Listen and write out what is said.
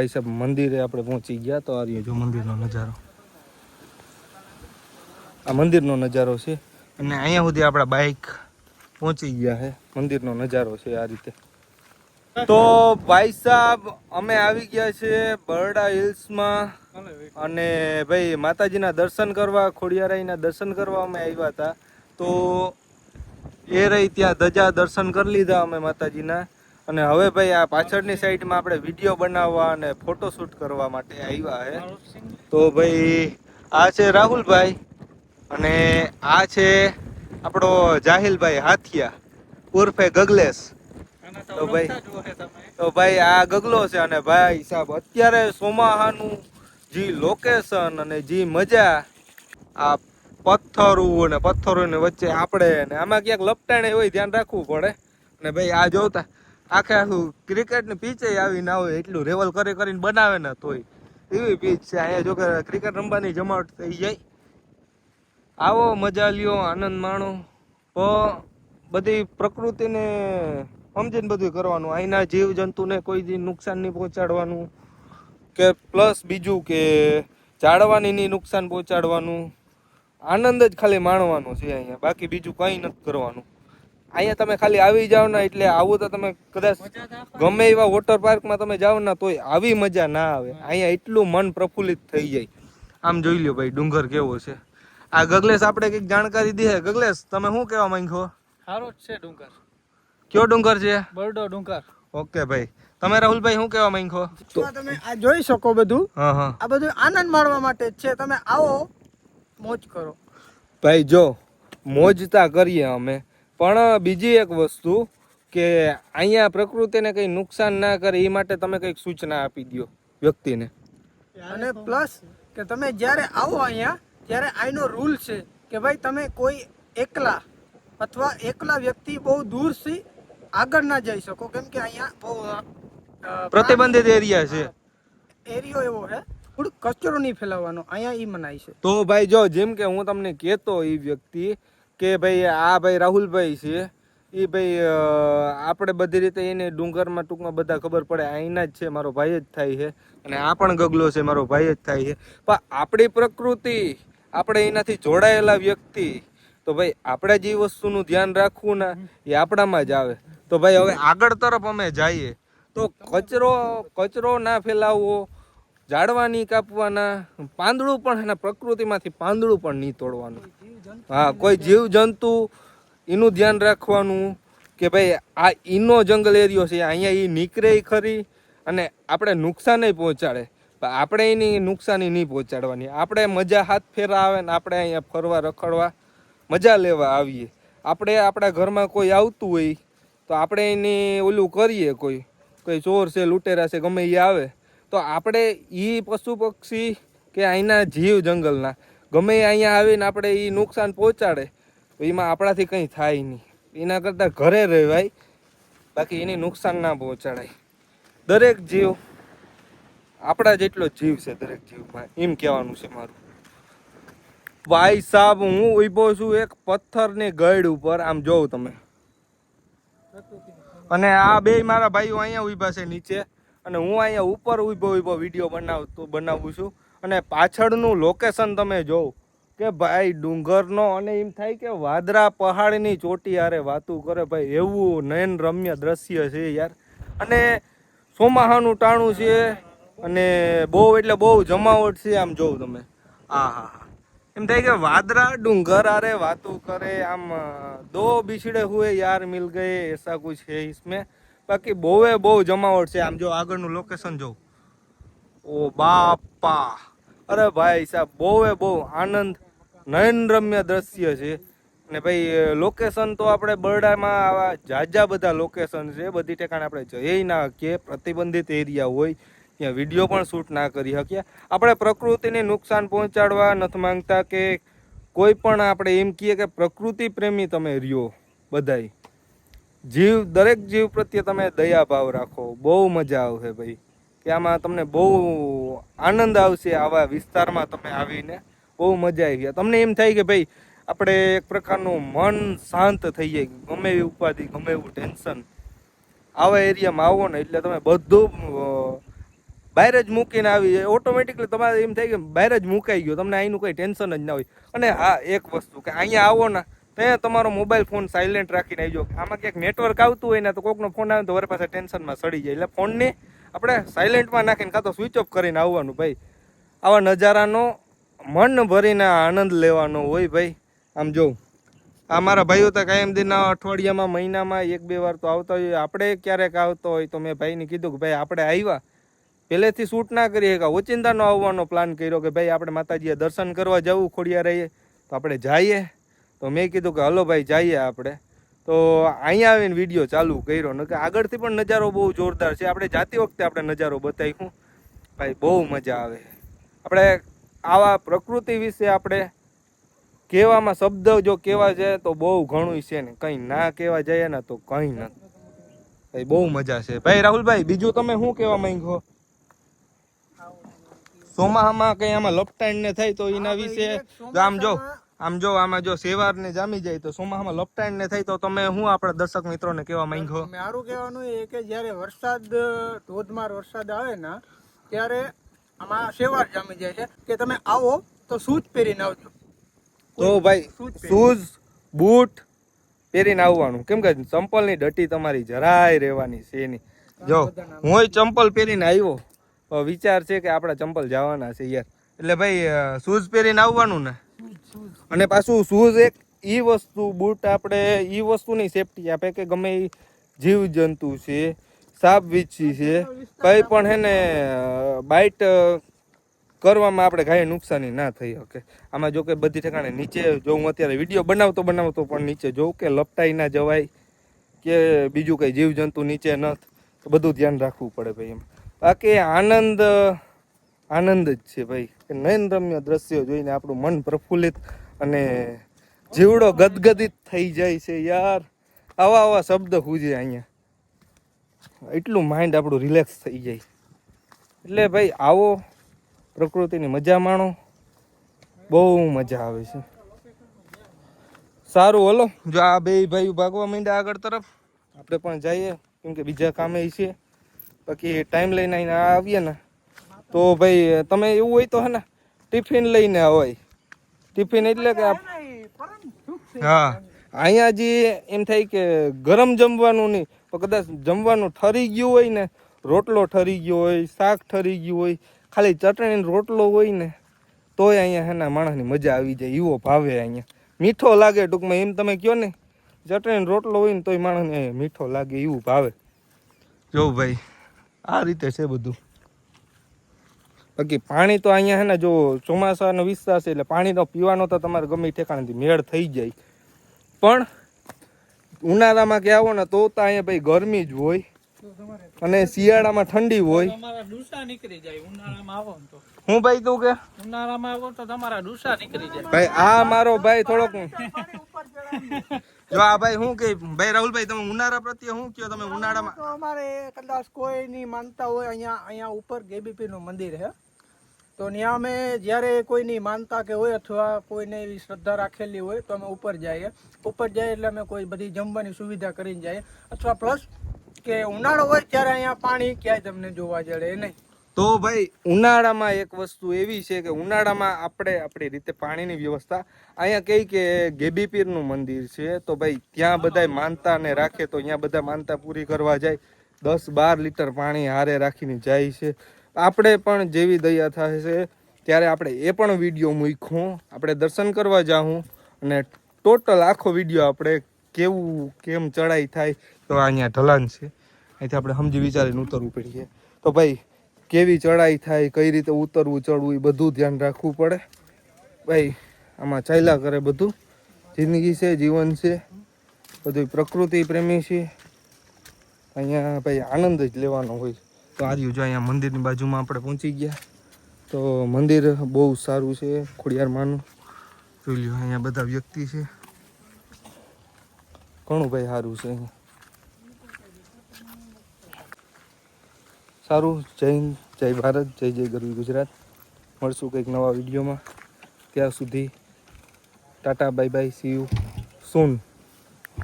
ભાઈ સાહેબ, મંદિરે આપણે પહોંચી ગયા તો આ જો મંદિરનો નજારો. આ મંદિરનો નજારો છે અને અહીંયા સુધી આપણા બાઇક પહોંચી ગયા છે. મંદિરનો નજારો છે આ રીતે. તો ભાઈ સાહેબ, અમે આવી ગયા છે બરડા હિલ્સમાં અને ભાઈ માતાજીના દર્શન કરવા ખોડિયારાઈના દર્શન કરવા અમે આવ્યા હતા. તો એ રહી ત્યાં ધજા દર્શન કરી લીધા અમે માતાજીના. અને હવે ભાઈ આ પાછળની સાઈડમાં આપણે વીડિયો બનાવવા અને ફોટોશૂટ કરવા માટે આવ્યા છે તો ભાઈ આ છે રાહુલભાઈ અને આ છે આપણો જાહિલભાઈ હાથિયા ઉર્ફે ગગલેશ. તો ભાઈ તો ભાઈ આ ગગલો છે અને ભાઈ સાહેબ અત્યારે સોમાહાનું જે લોકેશન અને જે મજા આ પથ્થરો અને પથ્થરો ને વચ્ચે આપણે આમાં ક્યાંક લપટાણે હોય ધ્યાન રાખવું પડે. અને ભાઈ આ જોતા આખે આખું ક્રિકેટની પીચે આવી ના હોય, એટલું રેવલ કરી કરીને બનાવે ને તોય. એવી પીચ છે, અહીંયા જો કે ક્રિકેટ રમવાની જમાવટ થઈ જાય. આવો મજા લ્યો, આનંદ માણો. તો બધી પ્રકૃતિને સમજીને બધું કરવાનું. અહીંના જીવ જંતુને કોઈ નુકસાન નહીં પહોંચાડવાનું. કે પ્લસ બીજું કે જાળવાની નહીં નુકસાન પહોંચાડવાનું. આનંદ જ ખાલી માણવાનો છે અહીંયા. બાકી બીજું કંઈ નથી કરવાનું. અહીંયા તમે ખાલી આવી જાઓ ને એટલે આવું તો તમે કદાચ ગમે એવા વોટર પાર્કમાં તમે જાઓ ને તોય આવી મજા ના આવે. અહીંયા એટલું મન પ્રફુલ્લિત થઈ જાય. આમ જોઈ લ્યો ભાઈ ડુંગર કેવો છે. આ ગગલેશ આપણે કંઈક જાણકારી દે. ગગલેશ તમે શું કહેવા માંગો? સારો છે ડુંગર. કયો ડુંગર છે? બરડો ડુંગર. ઓકે ભાઈ. તમે રાહુલભાઈ શું કહેવા માંગો? તો તમે આ જોઈ શકો બધું. હા હા. આ બધું આનંદ માણવા માટે છે. તમે આવો મોજ કરો. ભાઈ જો મોજતા કરીએ અમે. પણ બીજી એક વસ્તુ કે અહીંયા પ્રકૃતિને કંઈ નુકસાન ના કરે એ માટે તમે કંઈક સૂચના આપી દો વ્યક્તિને. અને પ્લસ કે તમે જ્યારે આવો અહીંયા ત્યારે અહીંનો રૂલ છે કે ભાઈ તમે કોઈ એકલા અથવા એકલા વ્યક્તિ બહુ દૂરથી આગળ ના જઈ શકો. કેમ કે અહીંયા બહુ પ્રતિબંધિત એરિયા છે. એરિયો એવો છે થોડુંક કચરો નહીં ફેલાવવાનો. અહીંયા એ મનાય છે. તો ભાઈ જો જેમ કે હું તમને કહેતો એ વ્યક્તિ કે ભાઈ આ ભાઈ રાહુલભાઈ છે એ ભાઈ આપણે બધી રીતે એને ડુંગરમાં ટૂંકમાં બધા ખબર પડે અહીંના જ છે, મારો ભાઈ જ થાય છે, અને આ પણ ગગલો છે, મારો ભાઈ જ થાય છે. પણ આપણી પ્રકૃતિ, આપણે એનાથી જોડાયેલા વ્યક્તિ, તો ભાઈ આપણે જે વસ્તુનું ધ્યાન રાખવું ને, એ આપણામાં જ આવે. તો ભાઈ હવે આગળ તરફ અમે જઈએ, તો કચરો કચરો ના ફેલાવવો, ઝાડવા નહીં કાપવાના, પાંદડું પણ એના પ્રકૃતિમાંથી પાંદડું પણ નહીં તોડવાનું. હા કોઈ જીવ જંતુ એનું ધ્યાન રાખવાનું કે ભાઈ આ ઈનો જંગલ એરિયો છે અહીંયા એ નીકળે ખરી અને આપણે નુકસાન પહોંચાડે. આપણે એની નુકસાની નહીં પહોંચાડવાની. આપણે મજા હાથ ફેરા આવે ને આપણે અહીંયા ફરવા રખડવા મજા લેવા આવીએ. આપણે આપણા ઘરમાં કોઈ આવતું હોય તો આપણે એની ઓલું કરીએ કોઈ. કોઈ ચોર છે લૂંટેરા છે ગમે એ આવે. તો આપણે એ પશુ પક્ષી કે અહીંના જીવ જંગલના ગમે અહીંયા આવીને આપણે એ નુકસાન પહોંચાડે, તો એમાં આપણાથી કંઈ થાય નહીં. એના કરતાં ઘરે રહેવાય, બાકી એને નુકસાન ના પહોંચાડાય. દરેક જીવ, આપણા જેટલો જીવ છે દરેક જીવમાં, એમ કહેવાનું છે મારું. ભાઈ સાહેબ હું ઊભો છું એક પથ્થરની ગઈડ ઉપર, આમ જોઉં તમે. અને આ બે મારા ભાઈઓ અહીંયા ઊભા છે નીચે, અને હું અહીંયા ઉપર ઊભો ઊભો વીડિયો બનાવતો બનાવું છું. અને પાછળનું લોકેશન તમે જોવો કે ભાઈ ડુંગરનો અને એમ થાય કે વાદરા પહાડની ચોટી યારે વાતું કરે ભાઈ, એવું નયન રમ્ય દ્રશ્ય છે યાર. અને સોમાહાનું ટાણું છે અને બહુ એટલે બહુ જમાવટ છે આમ જોઉં તમે. હા હા. એમ થાય કે વાદરા ડુંગર આરે વાતું કરે, આમ દો બિછડે હુએ યાર મિલ ગયે, એસા કુછ હે ઇસમે. બાકી બહુએ બહુ જમાવટ છે. આમ જો આગળનું લોકેશન જોઉં ઓ બાપા. અરે ભાઈ સાહેબ, બહુએ બહુ આનંદ, નયનરમ્ય દ્રશ્ય છે. અને ભાઈ લોકેશન તો આપણે બરડામાં આવા જાજા બધા લોકેશન છે. બધી ઠેકાણે આપણે જઈ ના શકીએ પ્રતિબંધિત એરિયા હોય, ત્યાં વીડિયો પણ શૂટ ના કરી શકીએ આપણે પ્રકૃતિને નુકસાન પહોંચાડવા નથી માંગતા કે કોઈ પણ આપણે એમ કહીએ કે પ્રકૃતિ પ્રેમી તમે રહ્યો બધાય. જીવ, દરેક જીવ પ્રત્યે તમે દયા ભાવ રાખો. બહુ મજા આવશે ભાઈ. કે આમાં તમને બહુ આનંદ આવશે આવા વિસ્તારમાં તમે આવીને. બહુ મજા આવી ગયા. તમને એમ થાય કે ભાઈ, આપણે એક પ્રકારનું મન શાંત થઈ જાય. ગમે એવી ઉપાધિ, ગમે એવું ટેન્શન આવા એરિયામાં આવો ને એટલે તમે બધું બહાર જ મૂકીને આવી જાય. ઓટોમેટિકલી તમારે એમ થાય કે બહાર જ મુકાઈ ગયો. તમને અહીંનું કંઈ ટેન્શન જ ના હોય. અને હા, એક વસ્તુ કે અહીંયા આવો ને ત્યાં તમારો મોબાઈલ ફોન સાયલેન્ટ રાખીને આવી જાઓ. આમાં ક્યાંક નેટવર્ક આવતું હોય ને, તો કોકનો ફોન આવે તો વરે પાસે ટેન્શનમાં સડી જાય. એટલે ફોનને આપણે સાયલેન્ટમાં નાખીને કાં તો સ્વિચ ઓફ કરીને આવવાનું ભાઈ. આવા નજારાનો મન ભરીને આનંદ લેવાનો હોય ભાઈ. આમ જોઉં આ મારા ભાઈઓ તો કાયમ દિનના અઠવાડિયામાં, મહિનામાં એક બે વાર તો આવતા હોય. આપણે ક્યારેક આવતો હોય તો મેં ભાઈને કીધું કે ભાઈ, આપણે આવ્યા. પહેલેથી શૂટ ના કરીએ કે ઓચિંતાનો આવવાનો પ્લાન કર્યો કે ભાઈ, આપણે માતાજીએ દર્શન કરવા જવું ખોડિયા રહીએ. તો આપણે જઈએ. તો મેં કીધું કે, હલો ભાઈ, જઈએ આપણે. તો અહીંયા આવીને વીડિયો ચાલુ કર્યો. ને આગળથી પણ નજારો બહુ જોરદાર છે. આપણે જાતી વખતે આપણે નજારો બતાવીશું ભાઈ બહુ મજા આવે. આપણે આવા પ્રકૃતિ વિશે આપણે કહેવામાં શબ્દ જો કહેવા જાય તો બહુ ઘણું છે ને. કંઈ ના કહેવા જઈએ ને તો કંઈ ના. ભાઈ બહુ મજા છે. ભાઈ રાહુલભાઈ બીજું તમે શું કહેવા માંગો? ચોમાહામાં કઈ આમાં લપટાણ ને થાય તો એના વિશે? આમ જો આમ જો આમાં જો સેવાર ને જામી જાય તો સોમાહામાં લપટાણ ને થાય તો તમે હું આપણા દર્શક મિત્રોને કહેવા માંગો મારું કહેવાનું એ કે જ્યારે વરસાદ ધોધમાર વરસાદ આવે ને ત્યારે આમાં સેવાર જામી જાય છે કે તમે આવો તો શૂઝ પહેરીને આવજો. તો ભાઈ શૂઝ શૂઝ બૂટ પહેરીને આવવાનું. કેમ કે ચંપલની ડટી તમારી જરાય રહેવાની છે નહીં. જો હું ચંપલ પહેરીને આવ્યો. વિચાર છે કે આપણા ચંપલ જવાના છે યાર. એટલે ભાઈ શૂઝ પહેરીને આવવાનું ને? અને પાછું શૂઝ એક એ વસ્તુ, બૂટ આપણે એ વસ્તુની સેફટી આપે કે ગમે એ જીવ જંતુ છે, સાપ વીછી છે, કંઈ પણ હે ને બાઇટ કરવામાં આપણે કાંઈ નુકસાની ના થઈ શકે. આમાં જો કે બધી ઠેકાણે નીચે જો હું અત્યારે વીડિયો બનાવતો બનાવતો પણ નીચે જોઉં કે લપટાઈ ના જવાય કે બીજું કંઈ જીવજંતુ નીચે ન બધું ધ્યાન રાખવું પડે ભાઈ એમ. બાકી આનંદ આનંદ જ છે ભાઈ. કે નયનરમ્ય દ્રશ્યો જોઈને આપણું મન પ્રફુલ્લિત અને જીવડો ગદગદિત થઈ જાય છે યાર. આવા આવા શબ્દ હુજે અહીંયા. એટલું માઇન્ડ આપણું રિલેક્સ થઈ જાય. એટલે ભાઈ, આવો પ્રકૃતિની મજા માણો. બહુ મજા આવે છે. સારું, હલો. જો આ બે ભાઈ ભાગવા માંડ્યા આગળ તરફ. આપણે પણ જઈએ, કેમ કે બીજા કામે છે. બાકી ટાઈમ લઈને આવીએ ને. તો ભાઈ તમે એવું હોય તો હે ને ટિફિન લઈને હોય ટિફિન એટલે કે હા. અહીંયા જે એમ થાય કે ગરમ જમવાનું નહીં પણ કદાચ જમવાનું ઠરી ગયું હોય ને રોટલો ઠરી ગયો હોય શાક ઠરી ગયું હોય ખાલી ચટણીનો રોટલો હોય ને તોય અહીંયા હેના માણસની મજા આવી જાય એવો ભાવે અહીંયા. મીઠો લાગે ટૂંકમાં એમ તમે કહો ને ચટણીનો રોટલો હોય ને તોય માણસને મીઠો લાગે એવું ભાવે. જો ભાઈ આ રીતે છે બધું. બાકી પાણી તો અહીંયા હે ને જો ચોમાસાનો વિસ્તાર છે એટલે પાણીનો પીવાનો તો તમારે ગમે ઠેકાણેથી મેળ થઈ જાય. પણ ઉનાળામાં કે આવો ને તો તો અહીંયા ભાઈ ગરમી જ હોય અને શિયાળામાં ઠંડી હોય. તમારા ડૂસા નીકળી જાય ઉનાળામાં આવો ને તો. હું ભાઈ તું કે? ઉનાળામાં આવો તો તમારા ડૂસા નીકળી જાય. ભાઈ આ મારો ભાઈ થોડોક જો આ ભાઈ હું કે ભાઈ રાહુલભાઈ તમે ઉનાળા પ્રત્યે શું કયો? તમે ઉનાળામાં તો અમારે કદાચ નહીં માનતા હોય અહીંયા અહીંયા ઉપર ગેબીપી નું મંદિર છે. તો ત્યાં અમે જ્યારે કોઈની માનતા કે હોય અથવા કોઈને એવી શ્રદ્ધા રાખેલી હોય તો અમે ઉપર જઈએ. ઉપર જઈએ એટલે અમે કોઈ બધી જમવાની સુવિધા કરીને જઈએ. અથવા પ્લસ કે ઉનાળો હોય ત્યારે અહીંયા પાણી ક્યાંય તમને જોવા જડે નહીં. તો ભાઈ, ઉનાળામાં એક વસ્તુ એવી છે કે ઉનાળામાં આપણે આપણી રીતે પાણીની વ્યવસ્થા, અહીંયા કહી કે ગેબી પીરનું મંદિર છે, તો ભાઈ ત્યાં બધાય માનતા ને રાખે તો અહીંયા બધા માનતા પૂરી કરવા જાય. દસ બાર લીટર પાણી હારે રાખીને જાય છે. આપણે પણ જેવી દયા થાય છે, ત્યારે આપણે એ પણ વીડિયો મૂક્યો. આપણે દર્શન કરવા જાઉં અને ટોટલ આખો વીડિયો આપણે કેવું, કેમ ચડાઈ થાય, તો અહીંયા ઢલાન છે. અહીંથી આપણે સમજી વિચારીને ઉતરવું પડીએ. તો ભાઈ, કેવી ચડાઈ થાય, કઈ રીતે ઉતરવું, ચડવું, એ બધું ધ્યાન રાખવું પડે. ભાઈ, આમાં ચાલ્યા કરે બધું. જિંદગી છે, જીવન છે બધું પ્રકૃતિ પ્રેમી છે. અહીંયા ભાઈ આનંદ જ લેવાનો હોય તો આર્યું જો અહીંયા મંદિરની બાજુમાં આપણે પહોંચી ગયા. તો મંદિર બહુ સારું છે, ખોડિયારમાંનું. જોઈ લ્યો, અહીંયા બધા વ્યક્તિ છે. ઘણું ભાઈ સારું છે સારું, જય હિન્દ, જય ભારત, જય જય ગરવી ગુજરાત. મળશું કંઈક નવા વિડીયોમાં. ત્યાં સુધી tata, bye bye see you soon